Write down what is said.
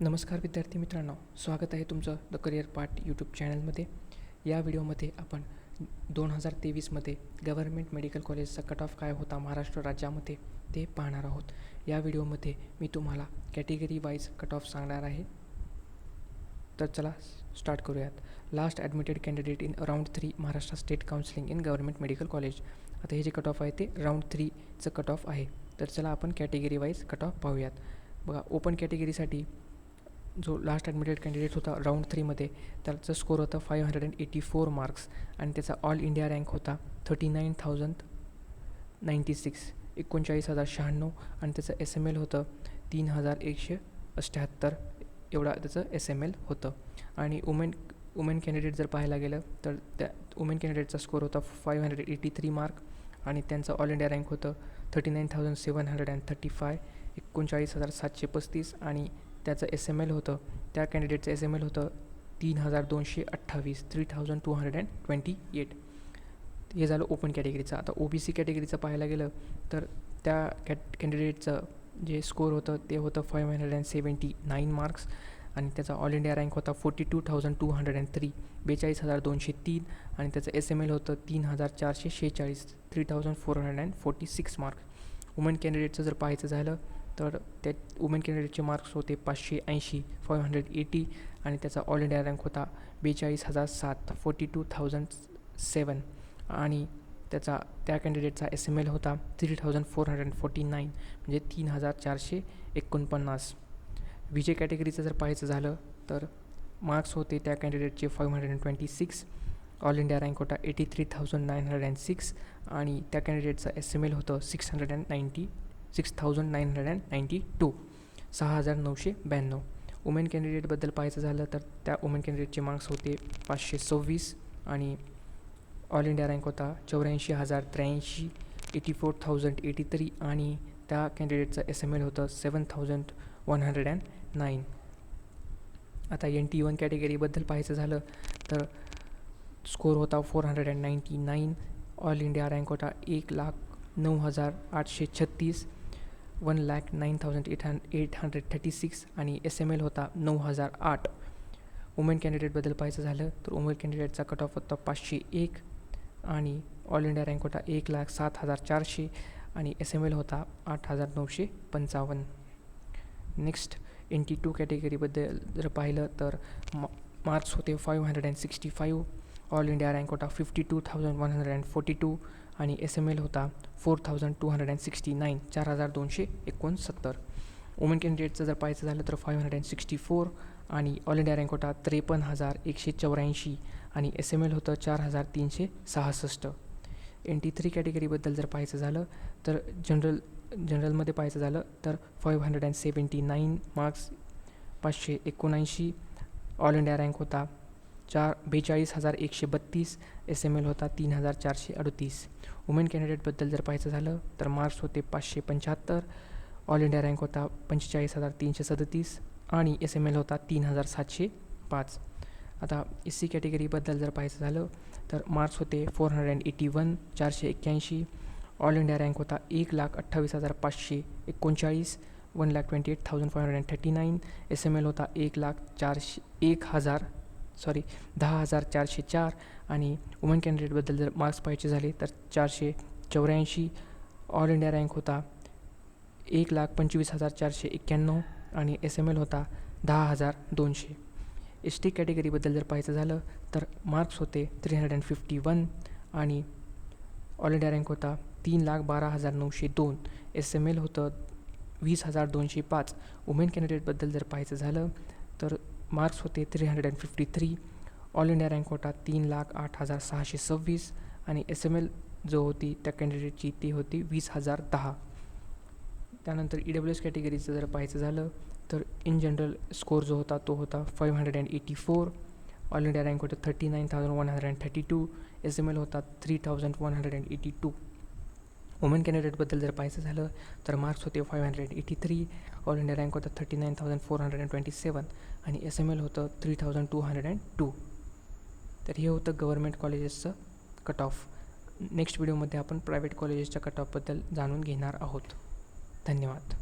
नमस्कार विद्यार्थी मित्रांनो स्वागत आहे तुमचं द करिअर पार्ट यूट्यूब चॅनलमध्ये. या व्हिडिओमध्ये आपण दोन हजार तेवीसमध्ये गव्हर्मेंट मेडिकल कॉलेजचा कट ऑफ काय होता महाराष्ट्र राज्यामध्ये ते पाहणार आहोत. या व्हिडिओमध्ये मी तुम्हाला कॅटेगरी वाईज कट ऑफ सांगणार आहे. तर चला स्टार्ट करूयात. Last admitted candidate in round three Maharashtra state counselling in government medical college. आता हे जे कट ऑफ आहे ते राऊंड थ्रीचं कट ऑफ आहे. तर चला आपण कॅटेगरी वाईज कट ऑफ पाहूयात. बघा ओपन कॅटेगरीसाठी जो लास्ट ॲडमिटेड कॅन्डिडेट होता राऊंड थ्रीमध्ये त्याचा स्कोर होता five hundred and eighty four marks आणि त्याचा ऑल इंडिया रँक होता thirty nine thousand ninety six एकोणचाळीस हजार शहाण्णव आणि त्याचं एस एम एल होतं तीन हजार एकशे अठ्ठ्याहत्तर एवढा त्याचं एस एम एल होतं. आणि वुमेन वुमेन कॅन्डिडेट जर पाहायला गेलं तर त्या वुमेन कॅन्डिडेटचा स्कोर होता five hundred eighty three mark आणि त्यांचं ऑल इंडिया रँक होतं thirty nine thousand seven hundred and thirty five एकोणचाळीस हजार सातशे पस्तीस आणि त्याचं एस एम एल होतं. त्या कॅन्डिडेटचं एस एम एल होतं तीन हजार दोनशे अठ्ठावीस three thousand two hundred and twenty eight हे झालं ओपन कॅटेगरीचं आता ओ बी सी कॅटेगरीचं पाहायला गेलं तर त्या कॅट कॅन्डिडेटचं जे स्कोर होतं ते होतं five hundred and seventy nine marks आणि त्याचा ऑल इंडिया रँक होता forty two thousand two hundred and three बेचाळीस हजार दोनशे तीन आणि त्याचं एस एम एल होतं तीन हजार चारशे शेहेचाळीस three thousand four hundred and forty six marks women कॅन्डिडेटचं जर पाहायचं झालं तर त्या वुमेन कॅन्डिडेटचे मार्क्स होते पाचशे ऐंशी फाईव्ह हंड्रेड एटी आणि त्याचा ऑल इंडिया रँक होता बेचाळीस हजार सात फोर्टी टू थाउजंड सेवन आणि त्याचा त्या कॅन्डिडेटचा एस एम एल होता three thousand four hundred forty nine म्हणजे तीन हजार चारशे एकोणपन्नास. विजय कॅटेगरीचं जर पाहायचं झालं तर मार्क्स होते त्या कॅन्डिडेटचे five hundred and twenty six all India rank होता eighty three thousand nine hundred and six आणि त्या कॅन्डिडेटचं एस एम एल होतं six hundred and ninety six thousand nine hundred and ninety two. सहा हजार नऊशे ब्याण्णव. वुमेन कॅन्डिडेटबद्दल पाहायचं झालं तर त्या वुमेन कॅन्डिडेटचे मार्क्स होते पाचशे सव्वीस आणि ऑल इंडिया रँक होता चौऱ्याऐंशी हजार त्र्याऐंशी eighty four thousand eighty three आणि त्या कॅन्डिडेटचं एस एम एल होतं seven thousand one hundred and nine आता एन टी वन कॅटेगरीबद्दल पाहायचं झालं तर स्कोर होता four hundred and ninety nine all India rank होता एक लाख नऊ हजार आठशे छत्तीस one lakh nine thousand eight हंड eight hundred thirty six आणि एस एम एल होता नऊ हजार आठ. वुमेन कॅन्डिडेटबद्दल पाहायचं झालं तर वुमेन कॅन्डिडेटचा कट ऑफ होता पाचशे एक आणि ऑल इंडिया रँक होता एक लाख सात हजार चारशे आणि एस एम एल होता आठ हजार नऊशे पंचावन्न. नेक्स्ट एन टी टू कॅटेगरीबद्दल जर पाहिलं तर मा मार्क्स होते five hundred and sixty five all India rank होता fifty two thousand one hundred and forty two आणि एस एम एल होता four thousand two hundred and sixty nine चार हजार दोनशे एकोणसत्तर. वुमेन कॅन्डिडेटचं जर पाहायचं झालं तर five hundred and sixty four आणि ऑल इंडिया रँक होता त्रेपन्न हजार एकशे चौऱ्याऐंशी आणि एस एम एल होतं चार हजार तीनशे सहासष्ट. एन टी थ्री कॅटेगरीबद्दल जर पाहायचं झालं तर जनरल जनरलमध्ये पाहायचं झालं तर five hundred and seventy nine marks पाचशे एकोणऐंशी. ऑल इंडिया रँक होता चार बेचाळीस हजार एकशे बत्तीस एस एम एल होता तीन हजार चारशे अडतीस. वुमेन कॅन्डिडेटबद्दल जर पाहायचं झालं तर मार्क्स होते पाचशे पंच्याहत्तर ऑल इंडिया रँक होता पंचेचाळीस हजार तीनशे सदतीस आणि एस एम एल होता तीन हजार सातशे पाच. आता एस सी कॅटेगरीबद्दल जर पाहायचं झालं तर मार्क्स होते four hundred and eighty one चारशे एक्क्याऐंशी. ऑल इंडिया रँक होता एक लाख अठ्ठावीस हजार पाचशे एकोणचाळीस one lakh twenty eight thousand five hundred and thirty nine S M L होता एक लाख चारशे एक हजार सॉरी दहा हजार चारशे चार आणि वुमेन कॅन्डिडेटबद्दल जर मार्क्स पाहायचे झाले तर चारशे चौऱ्याऐंशी. ऑल इंडिया रँक होता एक लाख पंचवीस हजार चारशे एक्क्याण्णव आणि एस एम एल होता दहा हजार दोनशे. एस टी कॅटेगरीबद्दल जर पाहायचं झालं तर मार्क्स होते three hundred and fifty one आणि ऑल इंडिया रँक होता तीन लाख बारा हजार नऊशे दोन. एस एम एल होतं वीस हजार दोनशे पाच. वुमेन कॅन्डिडेटबद्दल जर पाहायचं झालं तर मार्क्स होते three hundred and fifty three all India rank होता तीन लाख आठ हजार सहाशे सव्वीस आणि एस एम एल जो होती त्या कॅन्डिडेटची ती होती वीस हजार दहा. त्यानंतर ई डब्ल्यू एस कॅटेगरीचं जर पाहायचं झालं तर इन जनरल स्कोर जो होता तो होता five hundred and eighty four all India rank होता thirty nine thousand one hundred and thirty two S M L होता three thousand one hundred and eighty two women कॅन्डिडेटबद्दल जर पाहायचं झालं तर मार्क्स होते five hundred eighty three all India rank होता thirty nine thousand four hundred and twenty seven आणि S M L होतं three thousand two hundred and two तर हे होतं गव्हर्मेंट कॉलेजेसचं कट ऑफ नेक्स्ट व्हिडिओमध्ये आपण प्रायव्हेट कॉलेजेसच्या कट ऑफबद्दल जाणून घेणार आहोत. धन्यवाद.